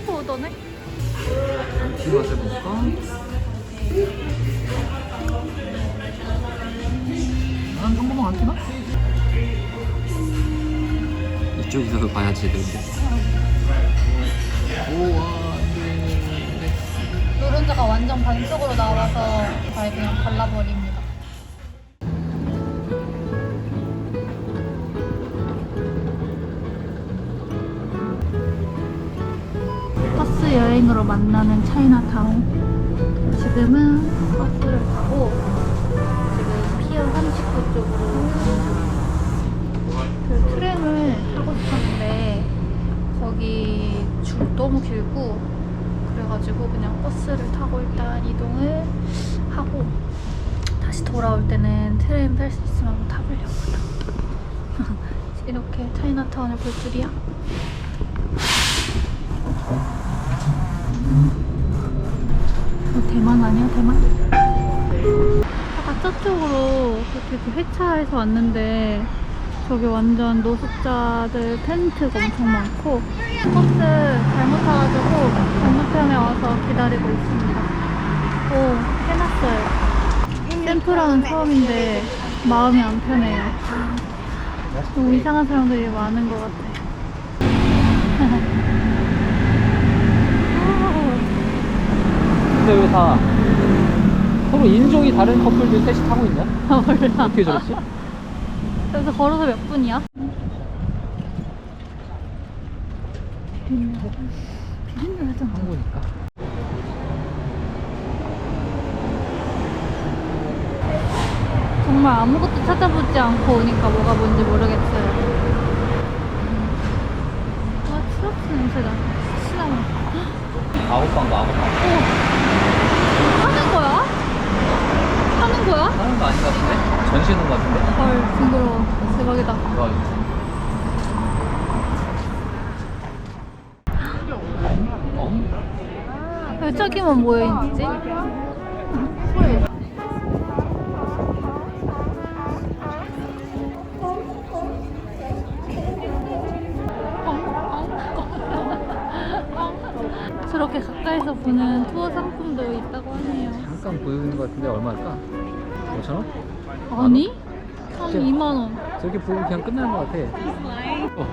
셀프 오더네? 티 맛을 볼까? 한 정도만 안 되나? 이쪽에서 봐야지 되는데 우와 노른자가 완전 반쪽으로 나와서 아예 그냥 발라버립 버스 여행으로 만나는 차이나타운. 지금은 버스를 타고 지금 피어 39 쪽으로 그 트램을 타고 싶었는데 거기 줄 너무 길고 그래가지고 그냥 버스를 타고 일단 이동을 하고 다시 돌아올 때는 트램 탈 수 있으면 한번 타보려고요. 이렇게 차이나타운을 볼 줄이야. 어, 대만 아니야 대만? 아까 저쪽으로 그렇게 그 회차에서 왔는데 저기 완전 노숙자들 텐트가 엄청 많고 버스 잘못 타가지고 건너편에 와서 기다리고 있습니다. 오 해놨어요. 샘플하는 처음인데 마음이 안 편해요. 너무 이상한 사람들이 많은 것 같아. 근데 왜 다 서로 인종이 다른 커플들 셋이 타고 있냐? 아, 몰라. 어떻게 저렇지? 여기서 걸어서 몇 분이야? 비린내. 비린내 하잖아. 한국이니까 정말 아무것도 찾아보지 않고 오니까 뭐가 뭔지 모르겠어요. 와, 트러스 냄새가 신나네. 아홉방도 아홉방 하는 거야? 하는 거야? 하는 거 아닌 것 같은데? 전시는 것 같은데? 헐, 징그러워. 대박이다. 어? 왜 저기만 모여있지? 저렇게 가까이서 보는 투어 상품도 있다고 하네요. 잠깐 보이는 것 같은데 얼마일까? 5천원? 아니? 한 2만원. 저렇게 보고 그냥 끝나는 것 같아 어.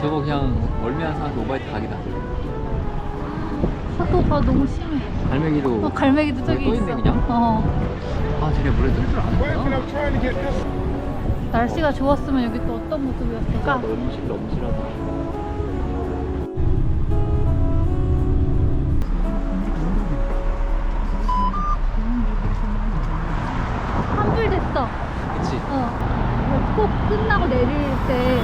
저거 그냥 멀미한 사람 오바이트 각이다 파도가 너무 심해. 갈매기도 어, 갈매기도 저기 또 있어. 있네, 그냥? 어. 아 쟤네 물에 뜰줄 아는구나 날씨가 좋았으면 여기 또 어떤 모습이었을까? 너무 싫 너무 싫어서 어. 꼭 끝나고 내릴 때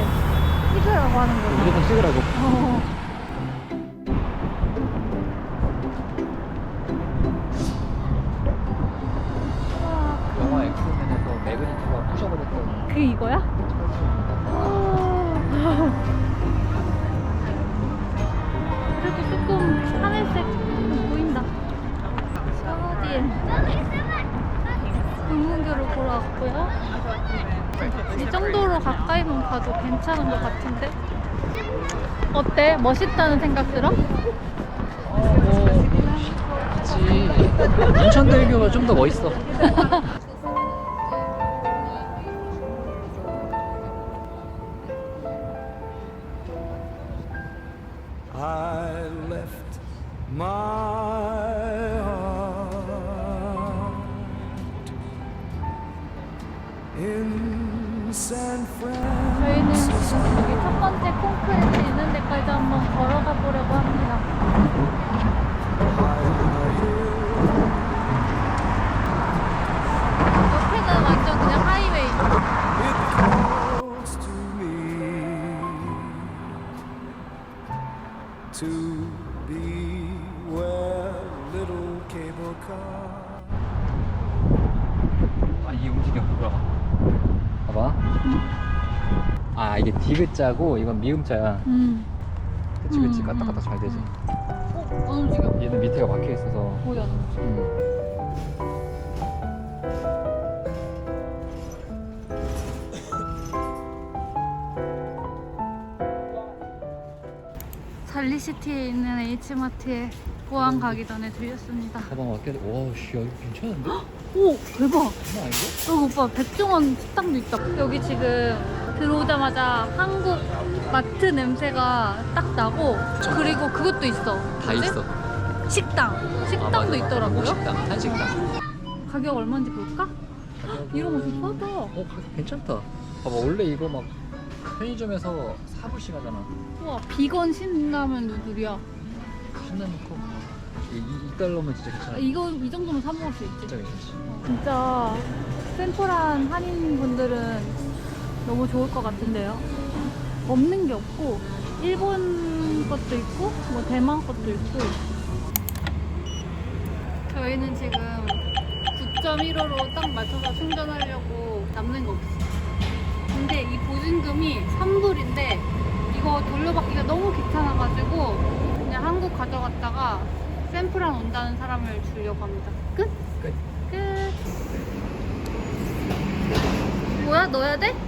찍으라고 하는 거야. 무조건 찍으라고 어. 와, 영화 엑스맨에서 매그니트가 부셔버렸던 그 이거야? 그래도 조금 하늘색 보인다. 샤워디에 방문교를 보러 왔고요. 이 정도로 가까이만 가도 괜찮은 것 같은데? 어때? 멋있다는 생각 들어? 어, 그치 인천대교가 좀 더 멋있어 번째 콘크리트 있는 데까지 한번 걸어가 보려고 합니다. 옆에는 완전 그냥 하이웨이. 아 이게 움직여 돌아가 봐봐 아 이게 디귿자고 이건 미음자야 음. 그치 그치 음, 갔다 갔다 음. 잘 되지 어? 안 움직여. 얘는 밑에가 박혀 있어서 거의 안 움직여. 음. 달리시티에 있는 H마트에 보안 가기 전에 들렸습니다. 가방 맡겨야 돼. 와, 씨, 여기 괜찮은데? 오 대박! 장난 아닌데? 여기 오빠 백종원 식당도 있다. 여기 지금 들어오자마자 한국 마트 냄새가 딱 나고 그리고 그것도 있어. 다 뭐지? 있어. 식당. 아, 식당도 맞아. 있더라고요. 한식당, 한식당. 가격 얼마인지 볼까? 이런 거좀 싸다. 어, 가격 괜찮다. 봐봐, 원래 이거 막 편의점에서 4불씩 하잖아. 우와 비건 신라면 누들이야. 신라면 컵. 이, 이, 이 달러면 진짜 괜찮아. 아, 이거 이 정도면 사 먹을 수 있지. 진짜 괜찮지. 진짜 샘플한 한인분들은 너무 좋을 것 같은데요. 없는 게 없고 일본 것도 있고 뭐 대만 것도 있고 저희는 지금 9.15로 딱 맞춰서 충전하려고 남는 거 없어. 근데 이 보증금이 3불인데 이거 돌려받기가 너무 귀찮아가지고 그냥 한국 가져갔다가 샘플한 온다는 사람을 주려고 합니다. 끝? 끝. 끝. 뭐야? 넣어야 돼?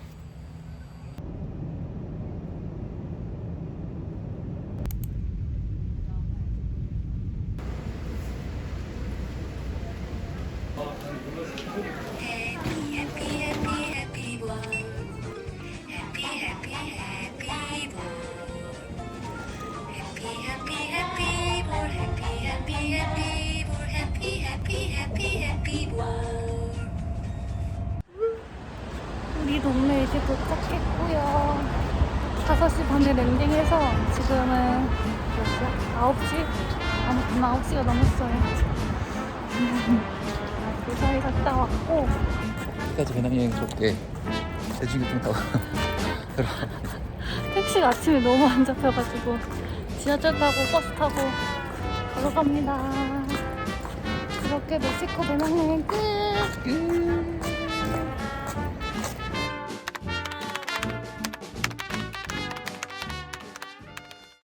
우리 동네 이제 도착했고요. 5시 반에 랜딩해서 지금은 몇 시야? 9시? 아무튼 9시가 넘었어요. 그 사이 갔다 왔고 끝까지 배낭여행스럽게 대중교통 타고 들어가. 택시가 아침에 너무 안 잡혀가지고 지하철 타고 버스 타고 걸어갑니다. 그렇게 멕시코 배낭여행 끝! 끝.